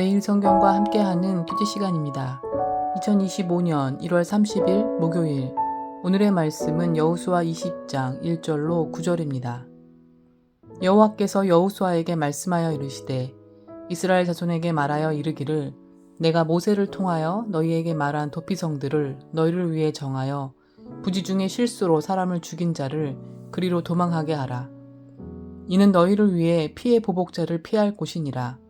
매일 성경과 함께하는 퀴즈 시간입니다. 2025년 1월 30일 목요일 오늘의 말씀은 여호수아 20장 1절로 9절입니다. 여호와께서 여호수아에게 말씀하여 이르시되 이스라엘 자손에게 말하여 이르기를 내가 모세를 통하여 너희에게 말한 도피성들을 너희를 위해 정하여 부지 중에 실수로 사람을 죽인 자를 그리로 도망하게 하라. 이는 너희를 위해 피해 보복자를 피할 곳이니라.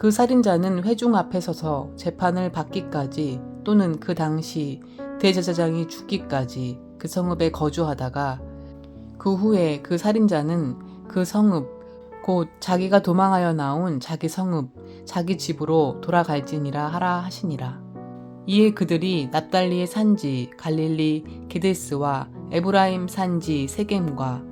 그 살인자는 회중 앞에 서서 재판을 받기까지 또는 그 당시 대제사장이 죽기까지 그 성읍에 거주하다가 그 후에 그 살인자는 그 성읍 곧 자기가 도망하여 나온 자기 성읍 자기 집으로 돌아갈지니라 하라 하시니라. 이에 그들이 납달리의 산지 갈릴리 게데스와 에브라임 산지 세겜과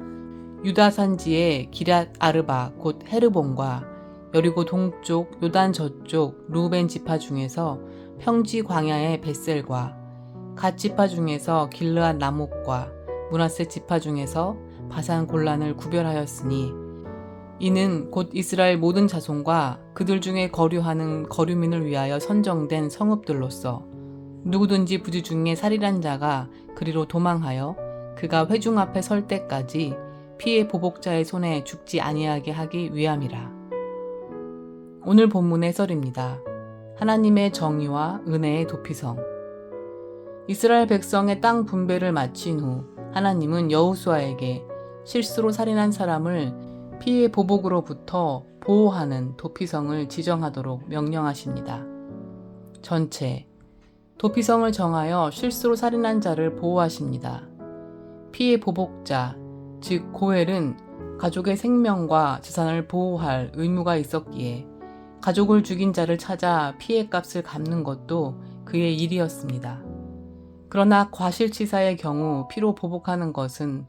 유다 산지의 기랏 아르바 곧 헤르본과 여리고 동쪽 요단 저쪽 루벤 지파 중에서 평지 광야의 벳셀과 갓 지파 중에서 길르앗 라목과 문하세 지파 중에서 바산 골란을 구별하였으니 이는 곧 이스라엘 모든 자손과 그들 중에 거류하는 거류민을 위하여 선정된 성읍들로서 누구든지 부지 중에 살인한 자가 그리로 도망하여 그가 회중 앞에 설 때까지 피해 보복자의 손에 죽지 아니하게 하기 위함이라. 오늘 본문의 썰입니다. 하나님의 정의와 은혜의 도피성. 이스라엘 백성의 땅 분배를 마친 후 하나님은 여호수아에게 실수로 살인한 사람을 피해 보복으로부터 보호하는 도피성을 지정하도록 명령하십니다. 전체 도피성을 정하여 실수로 살인한 자를 보호하십니다. 피해 보복자, 즉 고엘은 가족의 생명과 재산을 보호할 의무가 있었기에 가족을 죽인 자를 찾아 피해 값을 갚는 것도 그의 일이었습니다. 그러나 과실치사의 경우 피로 보복하는 것은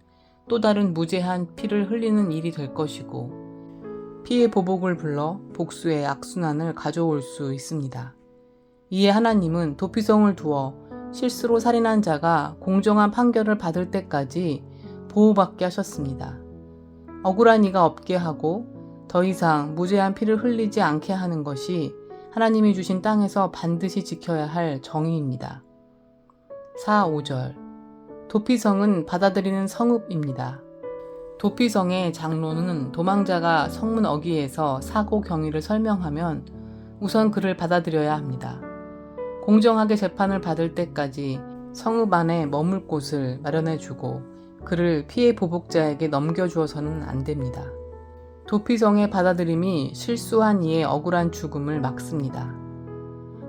또 다른 무제한 피를 흘리는 일이 될 것이고 피해 보복을 불러 복수의 악순환을 가져올 수 있습니다. 이에 하나님은 도피성을 두어 실수로 살인한 자가 공정한 판결을 받을 때까지 보호받게 하셨습니다. 억울한 이가 없게 하고 더 이상 무제한 피를 흘리지 않게 하는 것이 하나님이 주신 땅에서 반드시 지켜야 할 정의입니다. 4, 5절 도피성은 받아들이는 성읍입니다. 도피성의 장로는 도망자가 성문 어귀에서 사고 경위를 설명하면 우선 그를 받아들여야 합니다. 공정하게 재판을 받을 때까지 성읍 안에 머물 곳을 마련해주고 그를 피해 보복자에게 넘겨주어서는 안 됩니다. 도피성의 받아들임이 실수한 이의 억울한 죽음을 막습니다.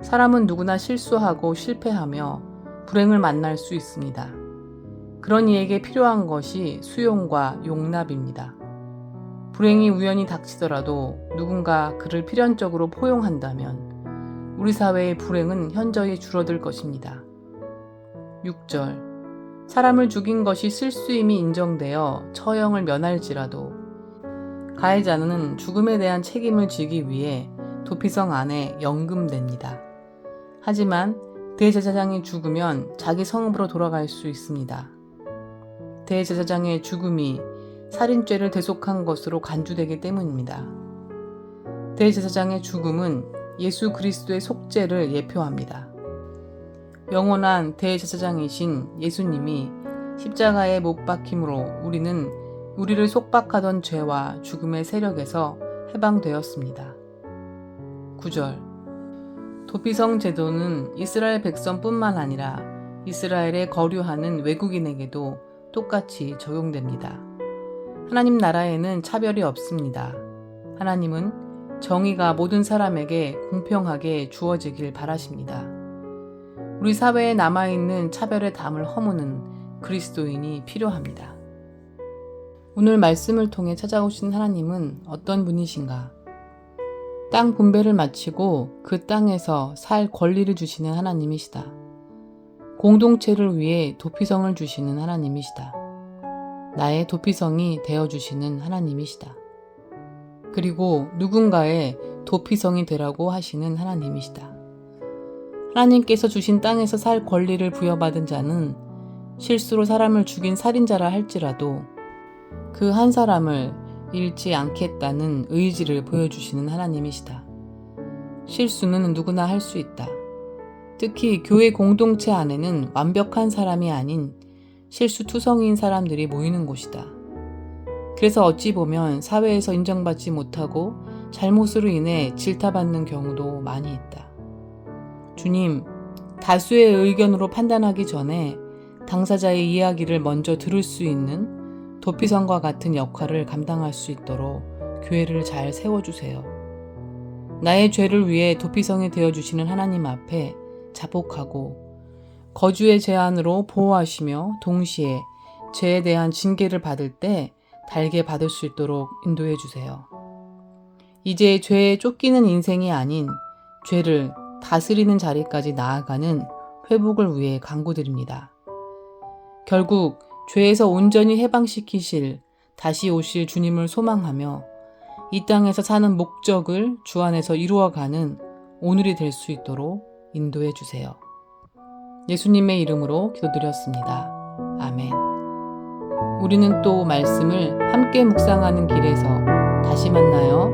사람은 누구나 실수하고 실패하며 불행을 만날 수 있습니다. 그런 이에게 필요한 것이 수용과 용납입니다. 불행이 우연히 닥치더라도 누군가 그를 필연적으로 포용한다면 우리 사회의 불행은 현저히 줄어들 것입니다. 6절 사람을 죽인 것이 실수임이 인정되어 처형을 면할지라도 가해자는 죽음에 대한 책임을 지기 위해 도피성 안에 연금됩니다. 하지만 대제사장이 죽으면 자기 성읍으로 돌아갈 수 있습니다. 대제사장의 죽음이 살인죄를 대속한 것으로 간주되기 때문입니다. 대제사장의 죽음은 예수 그리스도의 속죄를 예표합니다. 영원한 대제사장이신 예수님이 십자가에 못 박힘으로 우리는 우리를 속박하던 죄와 죽음의 세력에서 해방되었습니다. 9절 도피성 제도는 이스라엘 백성뿐만 아니라 이스라엘에 거류하는 외국인에게도 똑같이 적용됩니다. 하나님 나라에는 차별이 없습니다. 하나님은 정의가 모든 사람에게 공평하게 주어지길 바라십니다. 우리 사회에 남아있는 차별의 담을 허무는 그리스도인이 필요합니다. 오늘 말씀을 통해 찾아오신 하나님은 어떤 분이신가? 땅 분배를 마치고 그 땅에서 살 권리를 주시는 하나님이시다. 공동체를 위해 도피성을 주시는 하나님이시다. 나의 도피성이 되어 주시는 하나님이시다. 그리고 누군가의 도피성이 되라고 하시는 하나님이시다. 하나님께서 주신 땅에서 살 권리를 부여받은 자는 실수로 사람을 죽인 살인자라 할지라도 그 한 사람을 잃지 않겠다는 의지를 보여주시는 하나님이시다. 실수는 누구나 할 수 있다. 특히 교회 공동체 안에는 완벽한 사람이 아닌 실수투성이인 사람들이 모이는 곳이다. 그래서 어찌 보면 사회에서 인정받지 못하고 잘못으로 인해 질타받는 경우도 많이 있다. 주님, 다수의 의견으로 판단하기 전에 당사자의 이야기를 먼저 들을 수 있는 도피성과 같은 역할을 감당할 수 있도록 교회를 잘 세워주세요. 나의 죄를 위해 도피성이 되어주시는 하나님 앞에 자복하고 거주의 제한으로 보호하시며 동시에 죄에 대한 징계를 받을 때 달게 받을 수 있도록 인도해 주세요. 이제 죄에 쫓기는 인생이 아닌 죄를 다스리는 자리까지 나아가는 회복을 위해 간구드립니다. 결국 죄에서 온전히 해방시키실 다시 오실 주님을 소망하며 이 땅에서 사는 목적을 주 안에서 이루어가는 오늘이 될 수 있도록 인도해 주세요. 예수님의 이름으로 기도드렸습니다. 아멘. 우리는 또 말씀을 함께 묵상하는 길에서 다시 만나요.